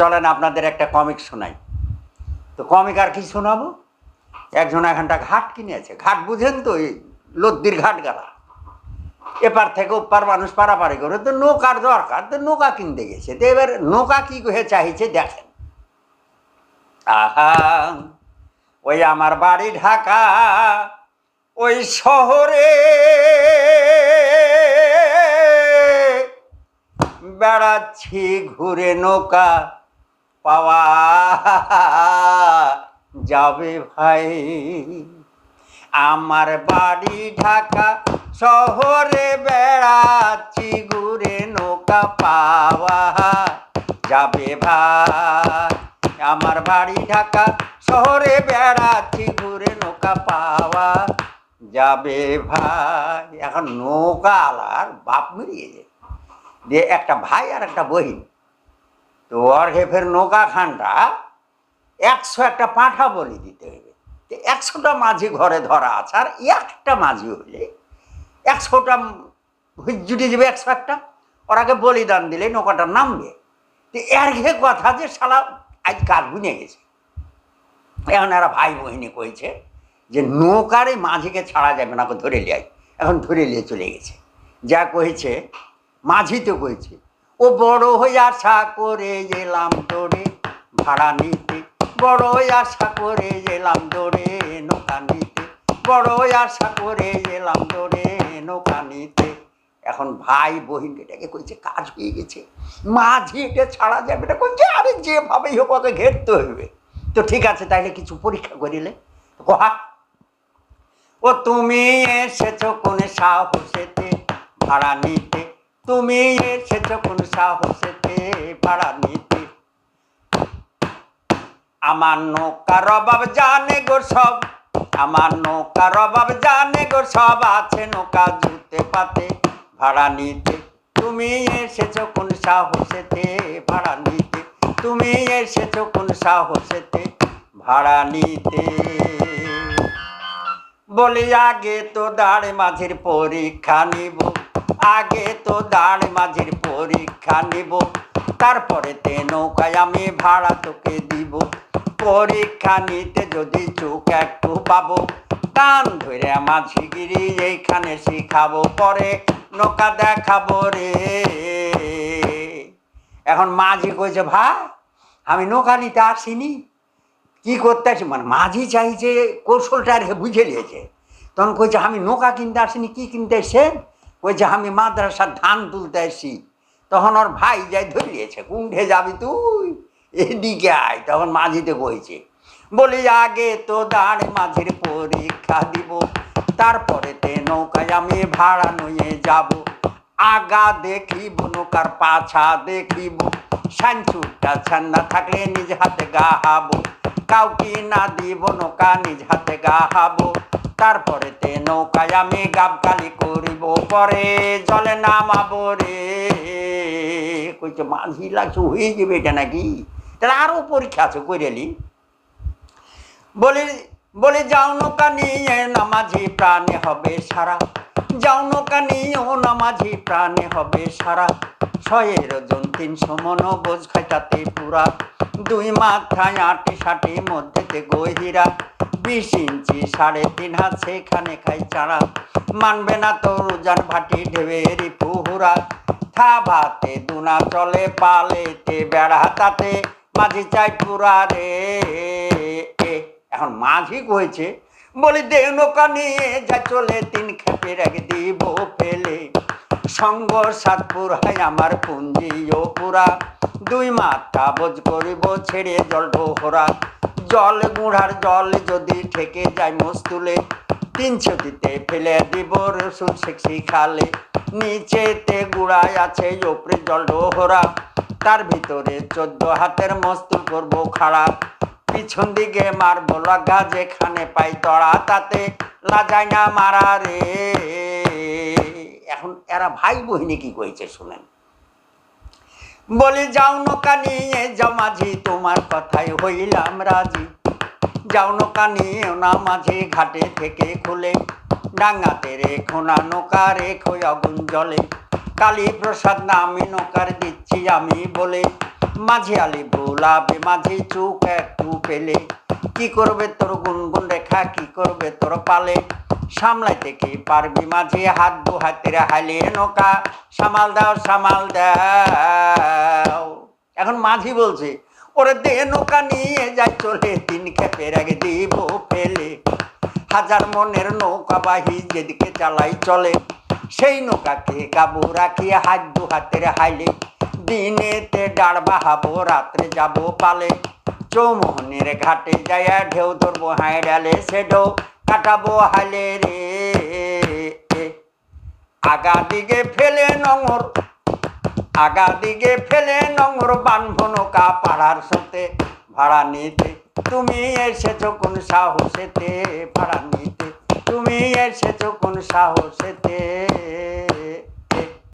চলেন আপনাদের একটা কমিক শোনাই। তো কমিক আর কি শোনাবো? একজন এখানটা ঘাট কিনেছে। ঘাট বুঝেন তো, এই লদ্দির ঘাট গেলা। এপার থেকে ওপার মানুষ পারাপারি করে, তো নৌকার দরকার, তো নৌকা কিনতে গেছে। তো এবার নৌকা কি হয়ে চাইছে দেখেন। আহা, ওই আমার বাড়ি ঢাকা, ওই শহরে। বেড়াচ্ছি ঘুরে নৌকা পাওয়া যাবে ভাই। আমার বাড়ি ঢাকা শহরে বেড়াচ্ছি, ঘুরে নৌকা পাওয়া যাবে ভাই। আমার বাড়ি ঢাকা শহরে বেড়াচ্ছি, ঘুরে নৌকা পাওয়া যাবে ভাই। এখন নৌকা আলার বাপ মেরিয়েছে দিয়ে একটা ভাই আর একটা বহিন। তো ওর ফের নৌকা খানটা একশো একটা পাঁঠা বলি দিতে হবে। তো একশোটা মাঝি ঘরে ধরা আছে, আর একটা মাঝি হইলে একশোটা জুটে যাবে একশো একটা। ওরাকে বলিদান দিলে নৌকাটা নামবে। তো এর ঘে কথা যে শালা আজ কাজ বুঝে গেছে। এখন এরা ভাই বহিনী কইছে যে নৌকারে মাঝিকে ছাড়া যাবে না ধরে লিয়াই এখন ধরে নিয়ে চলে গেছে। যা কয়েছে মাঝি তো কয়েছে ও বড় হয়ে আশা করে গেলাম তোরে ভাড়া নিতে। বড় আশা করে গেলাম তোরে নৌকা নিতে। বড় আশা করে গেলাম তোরে নৌকা নিতে। এখন ভাই বহিন এটাকে কইছে, কাজ হয়ে গেছে। মাঝি এটা ছাড়া যাবে না। কইছে, আরে যেভাবেই হোক ওকে ঘেরতে হইবে। তো ঠিক আছে, তাইলে কিছু পরীক্ষা করিলে। কহা ও তুমি এসেছ কোন সাহসেতে ভাড়া নিতে। তুমি এসেছ কোন সাহসেতে ভাড়া নিতে? আমার নৌকার অভাব জানে গো সব, আমার নৌকার অভাব জানে গো সব আছে নৌকা জুতে পাতে ভাড়া নিতে। তুমি এসেছ কোন সাহসেতে ভাড়া নিতে? তুমি এসেছ কোন সাহসেতে ভাড়া নিতে? বলি আগে তো দাঁড় মাঝির পরীক্ষা নিব আগে তো দাঁড় মাঝির পরীক্ষা নিব, তারপরে তে নৌকায় আমি ভাড়া তোকে দিব। পরীক্ষা নিতে যদি চোখ একটু পাবো কান ধরে মাঝিগিরি এইখানে শিখাবো, পরে নৌকা দেখাবো রে। এখন মাঝি কইছে, ভাই, আমি নৌকা নিতে আসিনি। কি করতে আসি? মানে মাঝি চাইছে কৌশলটা বুঝে নিয়েছে। তখন কইছে, আমি নৌকা কিনতে আসিনি, কি কিনতে এসেন কইছে আমি মাদ্রাসার ধান তুলতে আসি, তখন ওর ভাই যাই ধরিয়েছে, কুণ্ঠে যাবি তুই? এদিকে আয়। তখন মাঝিতে কইছে বলি, আগে তো দাঁড় মাঝির পরীক্ষা দিব, তারপরে তে নৌকায় আমি ভাড়া নিয়ে যাব। আগা দেখিব, নৌকার পাছা দেখিব সাঞ্চুরটা ছান্না থাকলে নিজ হাতে গাহাবো। কাউকে না দিব, নৌকা নিজ হাতে গাহাবো। তারপরে তে নৌকায় আমি গাবকালি করিব, পরে জলে নামাবো রে। কইছে মাঝি লাগছে হয়ে যাবে এটা নাকি? তাহলে আরও পরীক্ষা আছে কইরেলি বলি বলি, যাও নৌকা নিয়ে, নামাজি প্রাণে হবে সারা। যাও নৌকা নিয়েও নামাজি প্রাণে হবে সারা। ছয়ের ওজন তিনশো মন বোঝ খাইটাতে পুরা। দুই মাথায় আটি সাটি মধ্যেতে গহিরা। বিশ ইঞ্চি, সাড়ে তিন হাত সেখানে খাই চারা। মানবে না তো রোজান ভাটি ঢেবেরি পুহুরা। থা ভাতে, দুনা চলে পালেতে, বেড়া তাতে মাঝি চাই পুরা রে। এখন মাঝি কয়েছে বলি দে নৌকা নিয়ে যা, চলে তিন খেপে রেখে দিব ফেলে। সঙ্গ সাতপুর হয় আমার পুঞ্জিও পুরা। দুই মাথা বোঝ করিব ছেড়ে জল ডোহরা জল গুঁড়ার জল যদি ঠেকে যায় মস্তুলে তিন ছুটিতে ফেলে দিব রসুন শেখি খালে। নিচেতে গুড়ায় আছে ওপরে জল ডোহরা, তার ভিতরে চোদ্দ হাতের মস্তুল করব খারাপ পিছন দিকে মারবো লাগা যেখানে পাই তড়া তাতে লাজাই না মারা রে। এখন এরা ভাই বহিনী কি কইছে শুনেন? বলি, যাও নৌকা নিয়ে যাও মাঝি, তোমার কথাই হইলাম রাজি। যাও নৌকা নিয়ে না মাঝি, ঘাটে থেকে খুলে। ডাঙ্গাতে রেখো না নৌকা, রেখো আগুন জলে। কালী প্রসাদ নামে নৌকার দিচ্ছি আমি বলে। মাঝি আলি ভোলাবে মাঝি চুক একটু পেলে কি করবে তোর গুনগুন রেখা, কি করবে তোর পালে? সামলাইতে কি পারবি মাঝি হাত দু হাতের হাইলে নৌকা? সামাল দাও সামাল দাও। এখন মাঝি বলছে, ওরে দে নৌকা নিয়ে যাই, চলে তিন খেপের আগে দিব ফেলে। হাজার মনের নৌকা বাহি যেদিকে চালাই চলে। সেই নৌকাকে কাবু রাখিয়ে হাত দু হাতের হাইলে। দিনেতে ডাড় বাহাবো, রাত্রে যাব পালে। চৌমোহনের ঘাটে যায় ঢেউ ধরবো হাই ডালে সে ঢেউ। কাটাবো হালে রে। আগা দিকে ফেলে নঙর আগা দিকে ফেলে নঙর বানভো নৌকা পাড়ার সাথে, ভাড়া নিতে। তুমি এসেছ কোন সাহসেতে ভাড়া নিতে। তুমি এসেছ কোন সাহসেতে।